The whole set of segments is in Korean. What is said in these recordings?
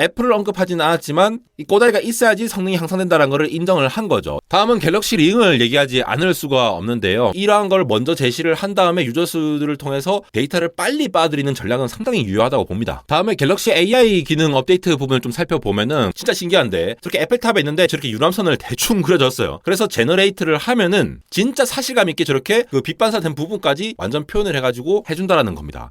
애플을 언급하지는 않았지만 이 꼬다리가 있어야지 성능이 향상된다는 것을 인정을 한 거죠. 다음은 갤럭시 링을 얘기하지 않을 수가 없는데요. 이러한 걸 먼저 제시를 한 다음에 유저 수들을 통해서 데이터를 빨리 빠뜨리는 전략은 상당히 유효하다고 봅니다. 다음에 갤럭시 AI 기능 업데이트 부분을 좀 살펴보면은 진짜 신기한데 저렇게 에펠탑에 있는데 저렇게 유람선을 대충 그려줬어요. 그래서 제너레이트를 하면은 진짜 사실감 있게 저렇게 그 빛반사된 부분까지 완전 표현을 해가지고 해준다라는 겁니다.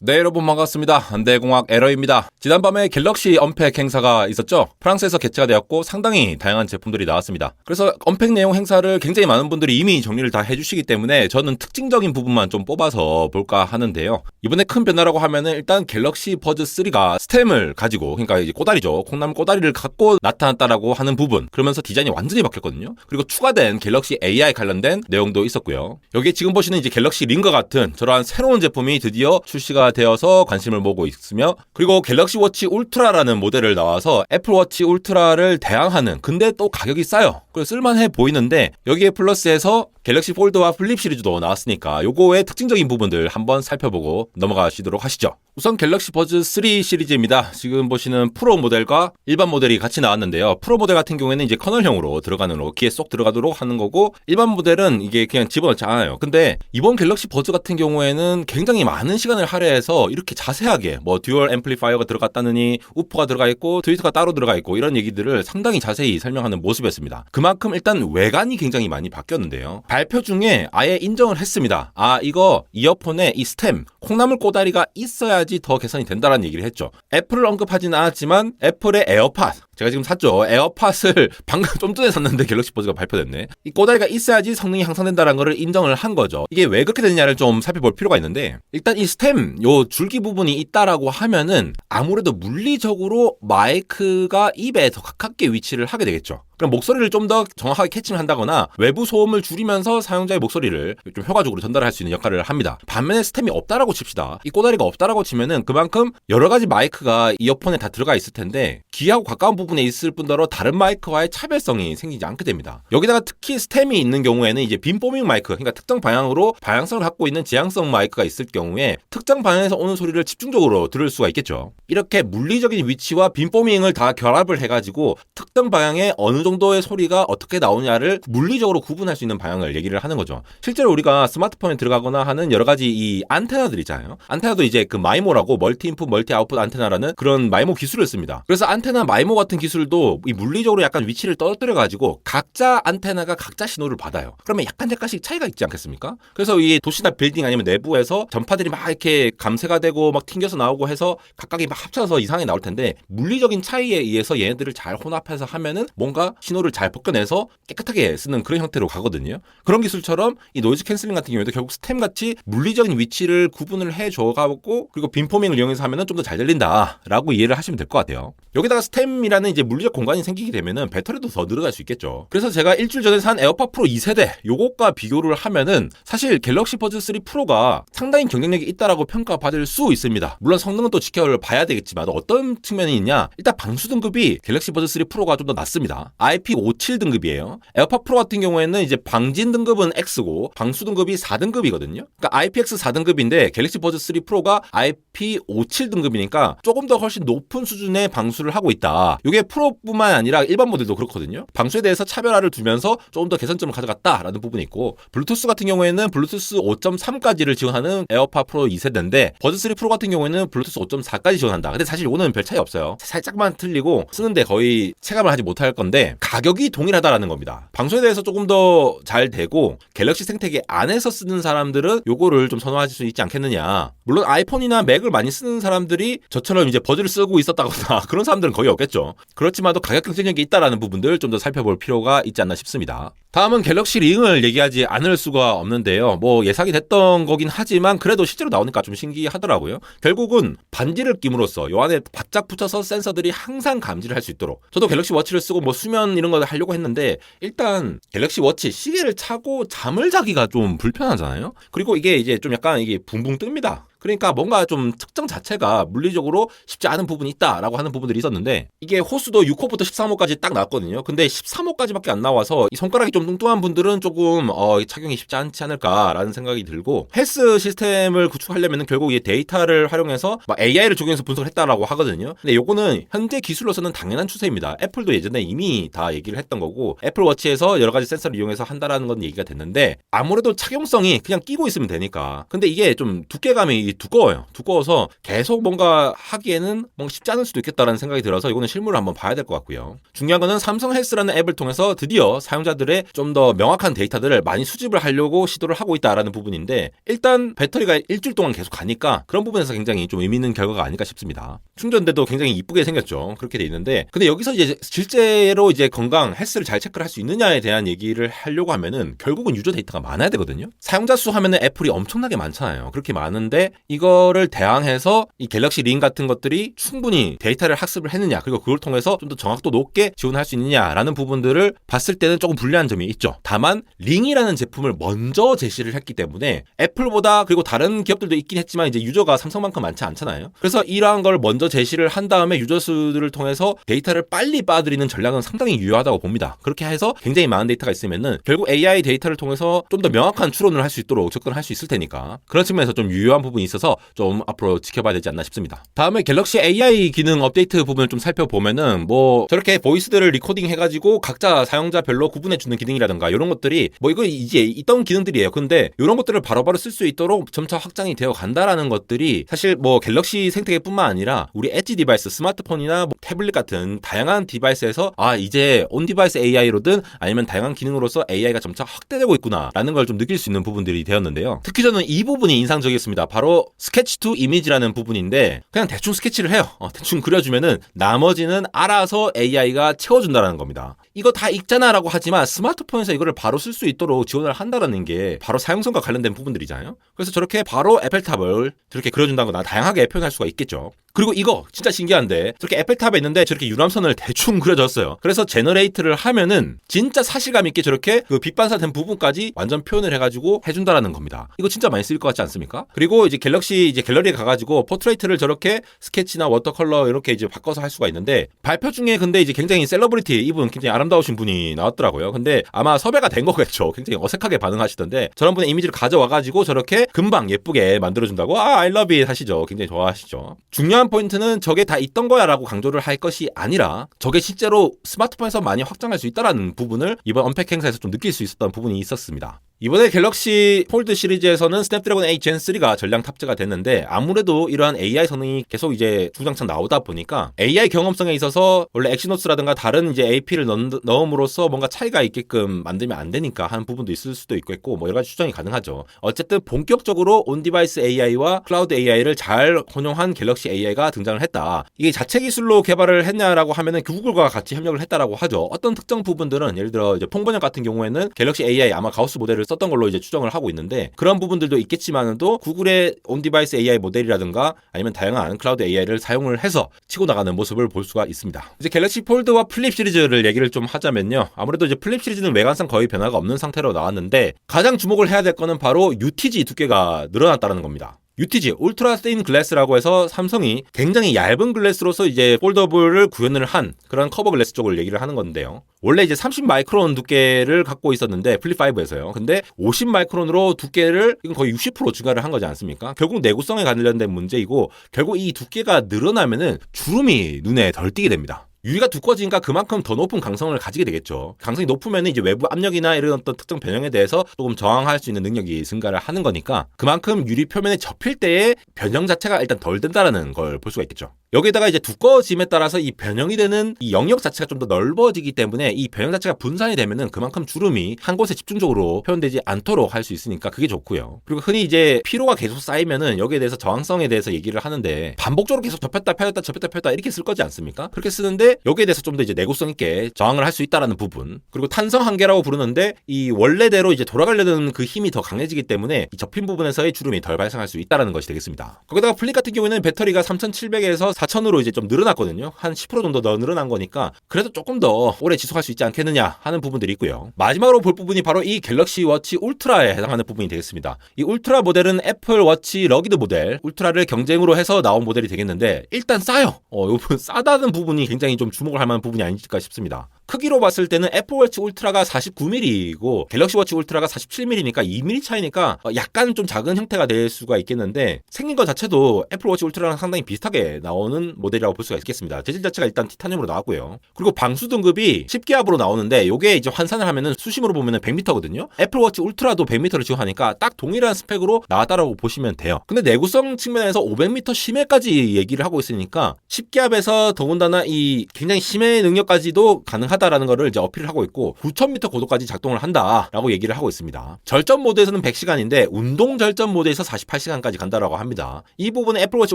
네 여러분 반갑습니다. 안대공학 에러입니다. 지난밤에 갤럭시 언팩 행사가 있었죠. 프랑스에서 개최가 되었고 상당히 다양한 제품들이 나왔습니다. 그래서 언팩 내용 행사를 굉장히 많은 분들이 이미 정리를 다 해주시기 때문에 저는 특징적인 부분만 좀 뽑아서 볼까 하는데요. 이번에 큰 변화라고 하면은 일단 갤럭시 버즈 3가 스템을 가지고 그러니까 이제 꼬다리죠. 콩나물 꼬다리를 갖고 나타났다라고 하는 부분. 그러면서 디자인이 완전히 바뀌었거든요. 그리고 추가된 갤럭시 AI 관련된 내용도 있었고요. 여기 지금 보시는 이제 갤럭시 링과 같은 저러한 새로운 제품이 드디어 출시가 되어서 관심을 모으고 있으며 그리고 갤럭시 워치 울트라라는 모델을 나와서 애플 워치 울트라를 대항하는 근데 또 가격이 싸요. 그래서 쓸만해 보이는데 여기에 플러스해서 갤럭시 폴드와 플립 시리즈도 나왔으니까 요거의 특징적인 부분들 한번 살펴보고 넘어가시도록 하시죠. 우선 갤럭시 버즈 3 시리즈입니다. 지금 보시는 프로 모델과 일반 모델이 같이 나왔는데요. 프로 모델 같은 경우에는 이제 커널형으로 들어가는 로 귀에 쏙 들어가도록 하는 거고 일반 모델은 이게 그냥 집어넣지 않아요. 근데 이번 갤럭시 버즈 같은 경우에는 굉장히 많은 시간을 할애해서 이렇게 자세하게 뭐 듀얼 앰플리파이어가 들어갔다느니 우퍼가 들어가 있고 트위터가 따로 들어가 있고 이런 얘기들을 상당히 자세히 설명하는 모습이었습니다. 그만큼 일단 외관이 굉장히 많이 바뀌었는데요. 발표 중에 아예 인정을 했습니다. 아 이거 이어폰에 이 스템 콩나물 꼬다리가 있어야지 더 개선이 된다라는 얘기를 했죠. 애플을 언급하지는 않았지만 애플의 에어팟 제가 지금 샀죠. 에어팟을 방금 좀 전에 샀는데 갤럭시 버즈가 발표됐네. 이 꼬다리가 있어야지 성능이 향상된다는 것을 인정을 한 거죠. 이게 왜 그렇게 되느냐를 좀 살펴볼 필요가 있는데 일단 이 스템 요 줄기 부분이 있다라고 하면은 아무래도 물리적으로 마이크가 입에 더 가깝게 위치를 하게 되겠죠. 그럼 목소리를 좀 더 정확하게 캐칭을 한다거나 외부 소음을 줄이면서 사용자의 목소리를 좀 효과적으로 전달할 수 있는 역할을 합니다. 반면에 스템이 없다라고 칩시다. 이 꼬다리가 없다라고 치면은 그만큼 여러 가지 마이크가 이어폰에 다 들어가 있을 텐데 귀하고 가까운 부분 에 있을 뿐더러 다른 마이크와의 차별성이 생기지 않게 됩니다. 여기다가 특히 스템이 있는 경우에는 이제 빔 포밍 마이크, 그러니까 특정 방향으로 방향성을 갖고 있는 지향성 마이크가 있을 경우에 특정 방향에서 오는 소리를 집중적으로 들을 수가 있겠죠. 이렇게 물리적인 위치와 빔 포밍을 다 결합을 해가지고 특정 방향에 어느 정도의 소리가 어떻게 나오냐를 물리적으로 구분할 수 있는 방향을 얘기를 하는 거죠. 실제로 우리가 스마트폰에 들어가거나 하는 여러 가지 이 안테나들 있잖아요. 안테나도 이제 그 마이모라고 멀티 인풋 멀티 아웃풋 안테나라는 그런 마이모 기술을 씁니다. 그래서 안테나 마이모 같은 기술도 이 물리적으로 약간 위치를 떨어뜨려 가지고 각자 안테나가 각자 신호를 받아요. 그러면 약간 약간씩 차이가 있지 않겠습니까? 그래서 이 도시나 빌딩 아니면 내부에서 전파들이 막 이렇게 감쇄가 되고 막 튕겨서 나오고 해서 각각이 막 합쳐서 이상하게 나올 텐데 물리적인 차이에 의해서 얘네들을 잘 혼합해서 하면은 뭔가 신호를 잘 벗겨내서 깨끗하게 쓰는 그런 형태로 가거든요. 그런 기술처럼 이 노이즈 캔슬링 같은 경우에도 결국 스템 같이 물리적인 위치를 구분을 해 줘가고 그리고 빔포밍을 이용해서 하면은 좀 더 잘 들린다라고 이해를 하시면 될 것 같아요. 여기다가 스템이라는 이제 물리적 공간이 생기게 되면은 배터리도 더 늘어날 수 있겠죠. 그래서 제가 일주일 전에 산 에어팟 프로 2세대 요것과 비교를 하면은 사실 갤럭시 버즈 3 프로가 상당히 경쟁력이 있다라고 평가받을 수 있습니다. 물론 성능은 또 지켜봐야 되겠지만 어떤 측면이 있냐? 일단 방수 등급이 갤럭시 버즈 3 프로가 좀 더 낮습니다. IP57 등급이에요. 에어팟 프로 같은 경우에는 이제 방진 등급은 X고 방수 등급이 4등급이거든요. 그러니까 IPX 4등급인데 갤럭시 버즈 3 프로가 IP57 등급이니까 조금 더 훨씬 높은 수준의 방수를 하고 있다. 이게 프로뿐만 아니라 일반 모델도 그렇거든요. 방수에 대해서 차별화를 두면서 조금 더 개선점을 가져갔다라는 부분이 있고 블루투스 같은 경우에는 블루투스 5.3까지를 지원하는 에어팟 프로 2세대인데 버즈 3 프로 같은 경우에는 블루투스 5.4까지 지원한다. 근데 사실 이거는 별 차이 없어요. 살짝만 틀리고 쓰는데 거의 체감을 하지 못할 건데 가격이 동일하다라는 겁니다. 방수에 대해서 조금 더 잘 되고 갤럭시 생태계 안에서 쓰는 사람들은 요거를 좀 선호하실 수 있지 않겠느냐. 물론 아이폰이나 맥을 많이 쓰는 사람들이 저처럼 이제 버즈를 쓰고 있었다거나 그런 사람들은 거의 없겠죠. 그렇지만도 가격 경쟁력이 있다라는 부분들 좀 더 살펴볼 필요가 있지 않나 싶습니다. 다음은 갤럭시 링을 얘기하지 않을 수가 없는데요. 뭐 예상이 됐던 거긴 하지만 그래도 실제로 나오니까 좀 신기하더라고요. 결국은 반지를 끼므로써 요 안에 바짝 붙여서 센서들이 항상 감지를 할 수 있도록. 저도 갤럭시 워치를 쓰고 뭐 수면 이런 거 하려고 했는데 일단 갤럭시 워치 시계를 차고 잠을 자기가 좀 불편하잖아요. 그리고 이게 이제 좀 약간 이게 붕붕 뜹니다. 그러니까 뭔가 좀 특정 자체가 물리적으로 쉽지 않은 부분이 있다라고 하는 부분들이 있었는데 이게 호수도 6호부터 13호까지 딱 나왔거든요. 근데 13호까지밖에 안 나와서 이 손가락이 좀 뚱뚱한 분들은 조금 어, 착용이 쉽지 않지 않을까라는 생각이 들고 헬스 시스템을 구축하려면 결국 이 데이터를 활용해서 막 AI를 적용해서 분석을 했다라고 하거든요. 근데 요거는 현재 기술로서는 당연한 추세입니다. 애플도 예전에 이미 다 얘기를 했던 거고 애플 워치에서 여러 가지 센서를 이용해서 한다라는 건 얘기가 됐는데 아무래도 착용성이 그냥 끼고 있으면 되니까. 근데 이게 좀 두께감 이 두꺼워요. 두꺼워서 계속 뭔가 하기에는 뭔가 쉽지 않을 수도 있겠다라는 생각이 들어서 이거는 실물을 한번 봐야 될 것 같고요. 중요한 거는 삼성 헬스라는 앱을 통해서 드디어 사용자들의 좀 더 명확한 데이터들을 많이 수집을 하려고 시도를 하고 있다라는 부분인데 일단 배터리가 일주일 동안 계속 가니까 그런 부분에서 굉장히 좀 의미 있는 결과가 아닐까 싶습니다. 충전대도 굉장히 이쁘게 생겼죠. 그렇게 돼 있는데 근데 여기서 이제 실제로 이제 건강 헬스를 잘 체크를 할 수 있느냐에 대한 얘기를 하려고 하면은 결국은 유저 데이터가 많아야 되거든요. 사용자 수 하면은 애플이 엄청나게 많잖아요. 그렇게 많은데 이거를 대항해서 이 갤럭시 링 같은 것들이 충분히 데이터를 학습을 했느냐 그리고 그걸 통해서 좀 더 정확도 높게 지원할 수 있느냐라는 부분들을 봤을 때는 조금 불리한 점이 있죠. 다만 링이라는 제품을 먼저 제시를 했기 때문에 애플보다 그리고 다른 기업들도 있긴 했지만 이제 유저가 삼성만큼 많지 않잖아요. 그래서 이러한 걸 먼저 제시를 한 다음에 유저 수들을 통해서 데이터를 빨리 빠드리는 전략은 상당히 유효하다고 봅니다. 그렇게 해서 굉장히 많은 데이터가 있으면은 결국 AI 데이터를 통해서 좀 더 명확한 추론을 할 수 있도록 접근할 수 있을 테니까 그런 측면에서 좀 유효한 부분이 있어서 좀 앞으로 지켜봐야 되지 않나 싶습니다. 다음에 갤럭시 AI 기능 업데이트 부분을 좀 살펴보면은 뭐 저렇게 보이스들을 리코딩 해가지고 각자 사용자별로 구분해 주는 기능이라든가 이런 것들이 뭐 이거 이제 있던 기능들이에요. 근데 이런 것들을 바로바로 쓸 수 있도록 점차 확장이 되어 간다라는 것들이 사실 뭐 갤럭시 생태계뿐만 아니라 우리 엣지 디바이스 스마트폰이나 뭐 태블릿 같은 다양한 디바이스에서 아 이제 온 디바이스 AI로든 아니면 다양한 기능으로서 AI가 점차 확대되고 있구나라는 걸 좀 느낄 수 있는 부분들이 되었는데요. 특히 저는 이 부분이 인상적이었습니다. 바로 스케치 투 이미지라는 부분인데 그냥 대충 스케치를 해요. 어, 대충 그려주면은 나머지는 알아서 AI가 채워준다라는 겁니다. 이거 다 읽잖아라고 하지만 스마트폰에서 이거를 바로 쓸 수 있도록 지원을 한다라는 게 바로 사용성과 관련된 부분들이잖아요. 그래서 저렇게 바로 에펠탑을 저렇게 그려준다는 건 다양하게 표현할 수가 있겠죠. 그리고 이거 진짜 신기한데 저렇게 에펠탑에 있는데 저렇게 유람선을 대충 그려줬어요. 그래서 제너레이트를 하면은 진짜 사실감 있게 저렇게 그 빛반사된 부분까지 완전 표현을 해가지고 해준다라는 겁니다. 이거 진짜 많이 쓰일 것 같지 않습니까? 그리고 이제 갤럭시 이제 갤러리에 가가지고 포트레이트를 저렇게 스케치나 워터컬러 이렇게 이제 바꿔서 할 수가 있는데 발표 중에 근데 이제 굉장히 셀러브리티 이분 굉장히 아름다우신 분이 나왔더라고요. 근데 아마 섭외가 된 거겠죠. 굉장히 어색하게 반응하시던데 저런 분의 이미지를 가져와가지고 저렇게 금방 예쁘게 만들어준다고 아 it 하시죠. 굉장히 좋아하시죠. 중요한 포인트는 저게 다 있던 거야라고 강조를 할 것이 아니라 저게 실제로 스마트폰에서 많이 확장할 수 있다라는 부분을 이번 언팩 행사에서 좀 느낄 수 있었던 부분이 있었습니다. 이번에 갤럭시 폴드 시리즈에서는 스냅드래곤 8젠 3가 전량 탑재가 됐는데 아무래도 이러한 AI 성능이 계속 이제 주장창 나오다 보니까 AI 경험성에 있어서 원래 엑시노스라든가 다른 이제 AP를 넣음으로써 뭔가 차이가 있게끔 만들면 안 되니까 하는 부분도 있을 수도 있겠고 뭐 여러 가지 추정이 가능하죠. 어쨌든 본격적으로 온 디바이스 AI와 클라우드 AI를 잘 혼용한 갤럭시 AI가 등장을 했다. 이게 자체 기술로 개발을 했냐라고 하면은 구글과 같이 협력을 했다라고 하죠. 어떤 특정 부분들은 예를 들어 이제 폰번역 같은 경우에는 갤럭시 AI 아마 가우스 모델을 썼던 걸로 이제 추정을 하고 있는데 그런 부분들도 있겠지만도 구글의 온디바이스 AI 모델이라든가 아니면 다양한 클라우드 AI를 사용을 해서 치고 나가는 모습을 볼 수가 있습니다. 이제 갤럭시 폴드와 플립 시리즈를 얘기를 좀 하자면요. 아무래도 이제 플립 시리즈는 외관상 거의 변화가 없는 상태로 나왔는데 가장 주목을 해야 될 거는 바로 UTG 두께가 늘어났다는 겁니다. UTG 울트라 세인 글래스라고 해서 삼성이 굉장히 얇은 글래스로서 이제 폴더블을 구현을 한 그런 커버 글래스 쪽을 얘기를 하는 건데요. 원래 이제 30 마이크론 두께를 갖고 있었는데 플립 5에서요. 근데 50 마이크론으로 두께를 거의 60% 증가를 한 거지 않습니까? 결국 내구성에 관련된 문제이고 결국 이 두께가 늘어나면은 주름이 눈에 덜 띄게 됩니다. 유리가 두꺼워지니까 그만큼 더 높은 강성을 가지게 되겠죠. 강성이 높으면 이제 외부 압력이나 이런 어떤 특정 변형에 대해서 조금 저항할 수 있는 능력이 증가를 하는 거니까 그만큼 유리 표면에 접힐 때의 변형 자체가 일단 덜 된다라는 걸 볼 수가 있겠죠. 여기에다가 이제 두꺼워짐에 따라서 이 변형이 되는 이 영역 자체가 좀 더 넓어지기 때문에 이 변형 자체가 분산이 되면은 그만큼 주름이 한 곳에 집중적으로 표현되지 않도록 할 수 있으니까 그게 좋고요. 그리고 흔히 이제 피로가 계속 쌓이면은 여기에 대해서 저항성에 대해서 얘기를 하는데 반복적으로 계속 접혔다 펴였다 접혔다 펴였다 이렇게 쓸 거지 않습니까? 그렇게 쓰는데 하는데 여기에 대해서 좀 더 이제 내구성 있게 저항을 할 수 있다라는 부분 그리고 탄성 한계라고 부르는데 이 원래대로 이제 돌아가려는 그 힘이 더 강해지기 때문에 이 접힌 부분에서의 주름이 덜 발생할 수 있다라는 것이 되겠습니다. 거기다가 플립 같은 경우에는 배터리가 3,700에서 4,000으로 이제 좀 늘어났거든요. 한 10% 정도 더 늘어난 거니까 그래도 조금 더 오래 지속할 수 있지 않겠느냐 하는 부분들이 있고요. 마지막으로 볼 부분이 바로 이 갤럭시 워치 울트라에 해당하는 부분이 되겠습니다. 이 울트라 모델은 애플 워치 러기드 모델 울트라를 경쟁으로 해서 나온 모델이 되겠는데 일단 싸요. 어, 요 부분 싸다는 부분이 굉장히 좀 주목을 할 만한 부분이 아닐까 싶습니다. 크기로 봤을 때는 애플워치 울트라가 49mm이고 갤럭시 워치 울트라가 47mm니까 2mm 차이니까 어, 약간 좀 작은 형태가 될 수가 있겠는데 생긴 것 자체도 애플워치 울트라랑 상당히 비슷하게 나오는 모델이라고 볼 수가 있겠습니다. 재질 자체가 일단 티타늄으로 나왔고요. 그리고 방수 등급이 10기압으로 나오는데 요게 이제 환산을 하면은 수심으로 보면은 100m거든요. 애플워치 울트라도 100m를 지원하니까 딱 동일한 스펙으로 나왔다라고 보시면 돼요. 근데 내구성 측면에서 500m 심해까지 얘기를 하고 있으니까 10기압에서 더군다나 이 굉장히 심해 능력까지도 가능하다 라는 거를 이제 어필을 하고 있고 9000m 고도까지 작동을 한다라고 얘기를 하고 있습니다. 절전 모드에서는 100시간인데 운동 절전 모드에서 48시간까지 간다라고 합니다. 이 부분은 애플워치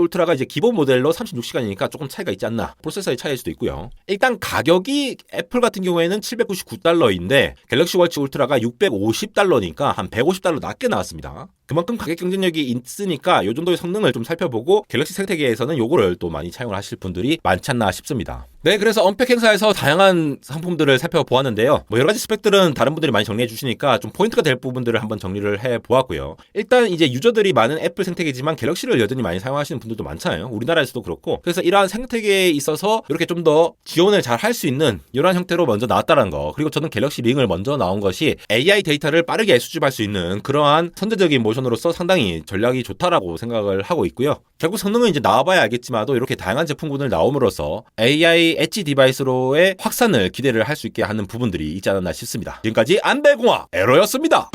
울트라가 이제 기본 모델로 36시간이니까 조금 차이가 있지 않나. 프로세서의 차이일 수도 있고요. 일단 가격이 애플 같은 경우에는 799달러인데 갤럭시 워치 울트라가 650달러니까 한 150달러 낮게 나왔습니다. 그만큼 가격 경쟁력이 있으니까 이 정도의 성능을 좀 살펴보고 갤럭시 생태계에서는 요거를 또 많이 차용을 하실 분들이 많지 않나 싶습니다. 네, 그래서 언팩 행사에서 다양한 상품들을 살펴보았는데요. 뭐 여러 가지 스펙들은 다른 분들이 많이 정리해 주시니까 좀 포인트가 될 부분들을 한번 정리를 해 보았고요. 일단 이제 유저들이 많은 애플 생태계지만 갤럭시를 여전히 많이 사용하시는 분들도 많잖아요. 우리나라에서도 그렇고. 그래서 이러한 생태계에 있어서 이렇게 좀 더 지원을 잘 할 수 있는 이러한 형태로 먼저 나왔다는 거. 그리고 저는 갤럭시 링을 먼저 나온 것이 AI 데이터를 빠르게 수집할 수 있는 그러한 선제적인 모션으로서 상당히 전략이 좋다라고 생각을 하고 있고요. 결국 성능은 이제 나와봐야 알겠지만도 이렇게 다양한 제품군을 나옴으로써 AI 엣지 디바이스로의 확산을 기대를 할 수 있게 하는 부분들이 있지 않았나 싶습니다. 지금까지 안배공화 에러였습니다.